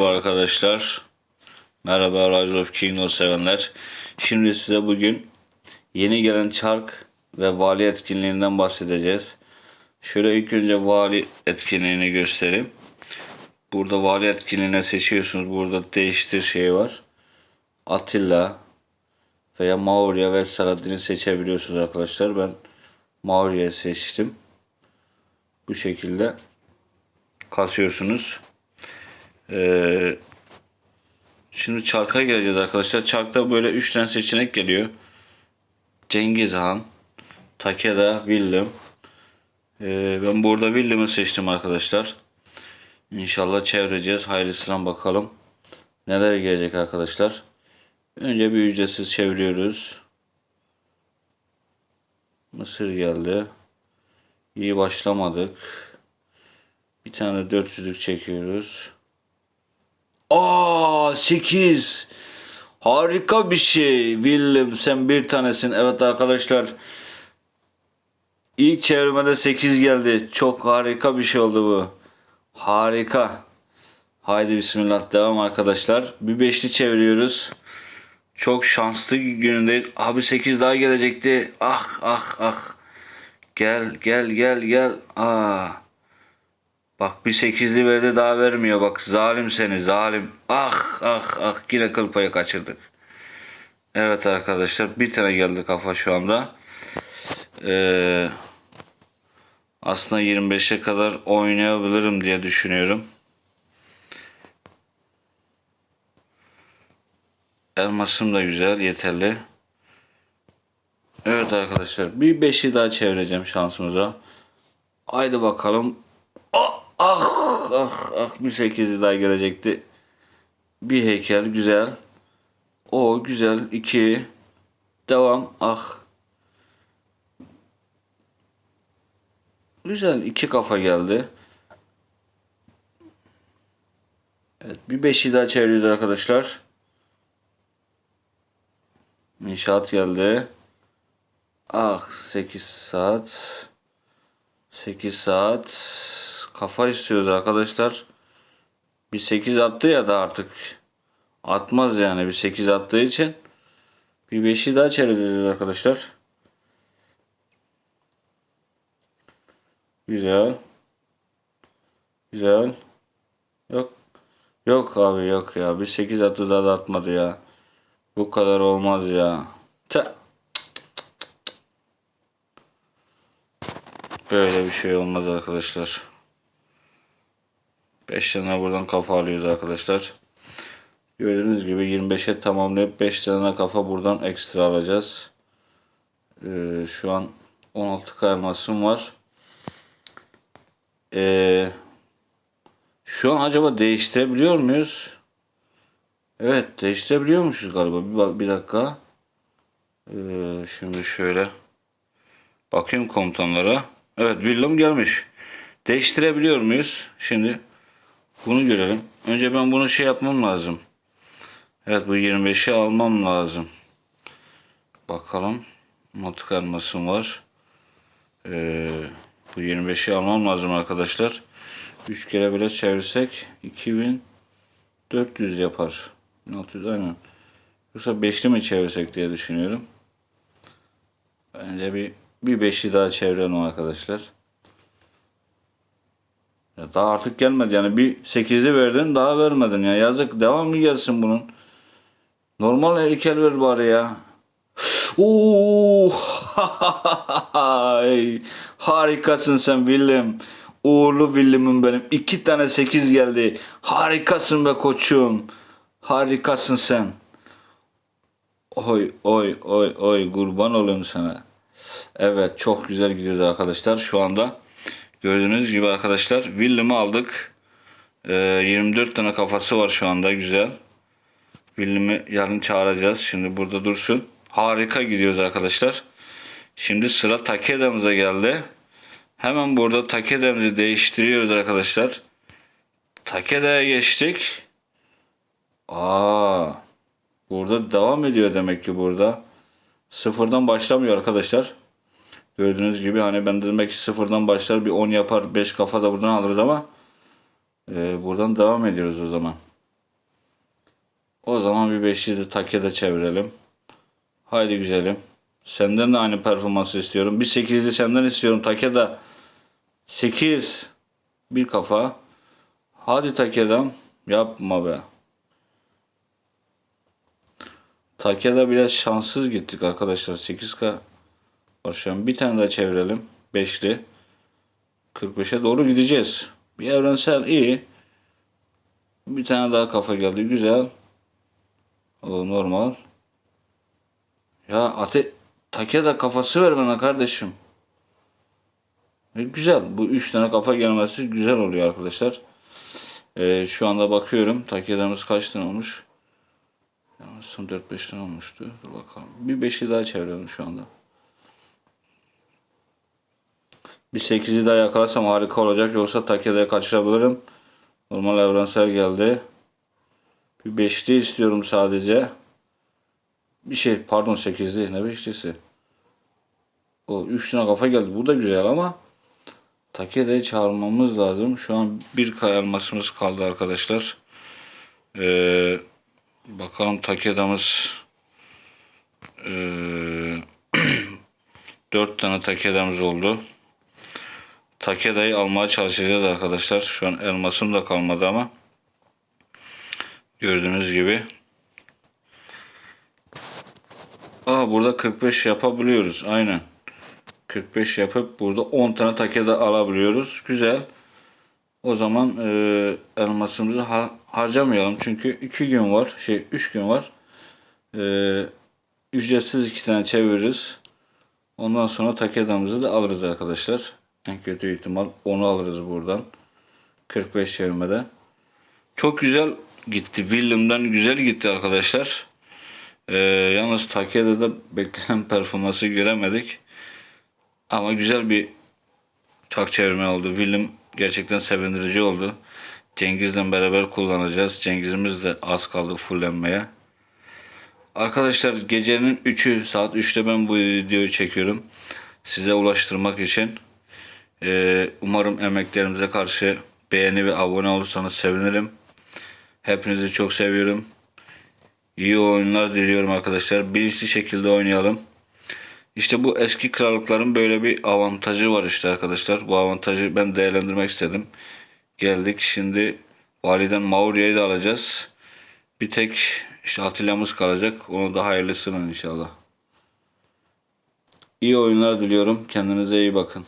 Bu arkadaşlar. Merhaba Rise of Kingdom sevenler. Şimdi size bugün yeni gelen çark ve vali etkinliğinden bahsedeceğiz. Şöyle ilk önce vali etkinliğini göstereyim. Burada vali etkinliğine seçiyorsunuz. Burada değiştir şey var. Atilla veya Maurya ve Saladin'i seçebiliyorsunuz arkadaşlar. Ben Maurya'yı seçtim. Bu şekilde kasıyorsunuz. Ee, şimdi çarka geleceğiz arkadaşlar. Çarkta böyle 3 tane seçenek geliyor. Cengiz Han, Takeda, Willem. Ee, ben burada Willem'i seçtim arkadaşlar. İnşallah çevireceğiz. Hayırlısına bakalım. Neler gelecek arkadaşlar. Önce bir ücretsiz çeviriyoruz. Mısır geldi. İyi başlamadık. Bir tane 400'lük çekiyoruz. Aa 8. Harika bir şey. Willem sen bir tanesin. Evet arkadaşlar. İlk çevirmede 8 geldi. Çok harika bir şey oldu bu. Harika. Haydi bismillah devam arkadaşlar. Bir beşli çeviriyoruz. Çok şanslı günündeyiz. Abi 8 daha gelecekti. Ah ah ah. Gel gel gel gel. Aa. Bak bir 8'li verdi daha vermiyor. Bak zalim seni zalim. Ah ah ah yine kıl payı kaçırdık. Evet arkadaşlar bir tane geldi kafa şu anda. Ee, aslında 25'e kadar oynayabilirim diye düşünüyorum. Elmasım da güzel, yeterli. Evet arkadaşlar, bir beşi daha çevireceğim şansımıza. Haydi bakalım. Ah ah ah, ah bir sekizi daha gelecekti. Bir heykel güzel. O güzel. iki. Devam. Ah. Güzel. iki kafa geldi. Evet. Bir beşi daha çeviriyoruz arkadaşlar. İnşaat geldi. Ah 8 saat. 8 saat. Kafa istiyoruz arkadaşlar. Bir 8 attı ya da artık. Atmaz yani bir 8 attığı için. Bir 5'i daha çevireceğiz arkadaşlar. Güzel. Güzel. Yok. Yok abi yok ya. Bir 8 attı daha da atmadı ya. Bu kadar olmaz ya. Tüh. Böyle bir şey olmaz arkadaşlar. 5 tane buradan kafa alıyoruz arkadaşlar. Gördüğünüz gibi 25'e tamamlayıp 5 tane kafa buradan ekstra alacağız. Ee, şu an 16 kaymasım var. Ee, şu an acaba değiştirebiliyor muyuz? Evet değiştirebiliyormuşuz galiba. Bir, bak- bir dakika. Ee, şimdi şöyle bakayım komutanlara. Evet Willem gelmiş. Değiştirebiliyor muyuz? Şimdi bunu görelim. Önce ben bunu şey yapmam lazım. Evet bu 25'i almam lazım. Bakalım. Notuk elmasım var. Ee, bu 25'i almam lazım arkadaşlar. 3 kere bile çevirsek 2400 yapar. 1600 aynen. Yoksa 5'li mi çevirsek diye düşünüyorum. Bence bir bir 5'li daha çevirelim arkadaşlar. Ya daha artık gelmedi yani bir 8'li verdin daha vermedin ya yazık devamlı gelsin bunun. Normal heykel ver bari ya. Ay, Harikasın sen Willem. Uğurlu Willem'im benim. İki tane 8 geldi. Harikasın be koçum. Harikasın sen. Oy oy oy oy kurban olayım sana. Evet çok güzel gidiyoruz arkadaşlar şu anda. Gördüğünüz gibi arkadaşlar Willem'i aldık. Ee, 24 tane kafası var şu anda güzel. Willem'i yarın çağıracağız. Şimdi burada dursun. Harika gidiyoruz arkadaşlar. Şimdi sıra Takeda'mıza geldi. Hemen burada Takeda'mızı değiştiriyoruz arkadaşlar. Takeda'ya geçtik. Aa, burada devam ediyor demek ki burada. Sıfırdan başlamıyor arkadaşlar. Gördüğünüz gibi hani ben demek ki sıfırdan başlar bir 10 yapar 5 kafa da buradan alırız ama e, buradan devam ediyoruz o zaman. O zaman bir beşli de Takeda çevirelim. Haydi güzelim. Senden de aynı performansı istiyorum. Bir sekizli senden istiyorum Takeda. Sekiz. Bir kafa. Hadi Takeda'm. Yapma be. Takeda biraz şanssız gittik arkadaşlar. 8K an. Bir tane daha çevirelim. Beşli. 45'e doğru gideceğiz. Bir evrensel iyi. Bir tane daha kafa geldi. Güzel. O normal. Ya ate Takeda kafası ver bana kardeşim. E, güzel. Bu üç tane kafa gelmesi güzel oluyor arkadaşlar. E, şu anda bakıyorum. Takeda'mız kaç tane olmuş? Son 4-5 tane olmuştu. Dur bakalım. Bir 5'i daha çevirelim şu anda. Bir 8'i daha yakalarsam harika olacak. Yoksa Takeda'ya kaçırabilirim. Normal evrensel geldi. Bir 5'li istiyorum sadece. Bir şey pardon 8'li ne 5'lisi. O 3 tane kafa geldi. Bu da güzel ama Takeda'yı çağırmamız lazım. Şu an bir kay elmasımız kaldı arkadaşlar. Ee, bakalım Takeda'mız ee, 4 tane Takeda'mız oldu. Takeda'yı almaya çalışacağız arkadaşlar. Şu an elmasım da kalmadı ama gördüğünüz gibi. Aa burada 45 yapabiliyoruz. Aynen. 45 yapıp burada 10 tane Takeda alabiliyoruz. Güzel. O zaman e, elmasımızı ha- harcamayalım. Çünkü 2 gün var. Şey 3 gün var. E, ücretsiz 2 tane çeviririz. Ondan sonra Takeda'mızı da alırız arkadaşlar. En kötü ihtimal onu alırız buradan. 45 çevirmede. Çok güzel gitti. William'dan güzel gitti arkadaşlar. Ee, yalnız Takeda'da beklenen performansı göremedik. Ama güzel bir çak çevirme oldu. William gerçekten sevindirici oldu. Cengiz'le beraber kullanacağız. Cengiz'imiz de az kaldı fullenmeye. Arkadaşlar gecenin 3'ü saat 3'te ben bu videoyu çekiyorum. Size ulaştırmak için. Ee, umarım emeklerimize karşı beğeni ve abone olursanız sevinirim. Hepinizi çok seviyorum. İyi oyunlar diliyorum arkadaşlar. Bilinçli şekilde oynayalım. İşte bu eski krallıkların böyle bir avantajı var işte arkadaşlar. Bu avantajı ben değerlendirmek istedim. Geldik şimdi validen Mauria'yı da alacağız. Bir tek işte Atilla'mız kalacak. Onu da hayırlısının inşallah. İyi oyunlar diliyorum. Kendinize iyi bakın.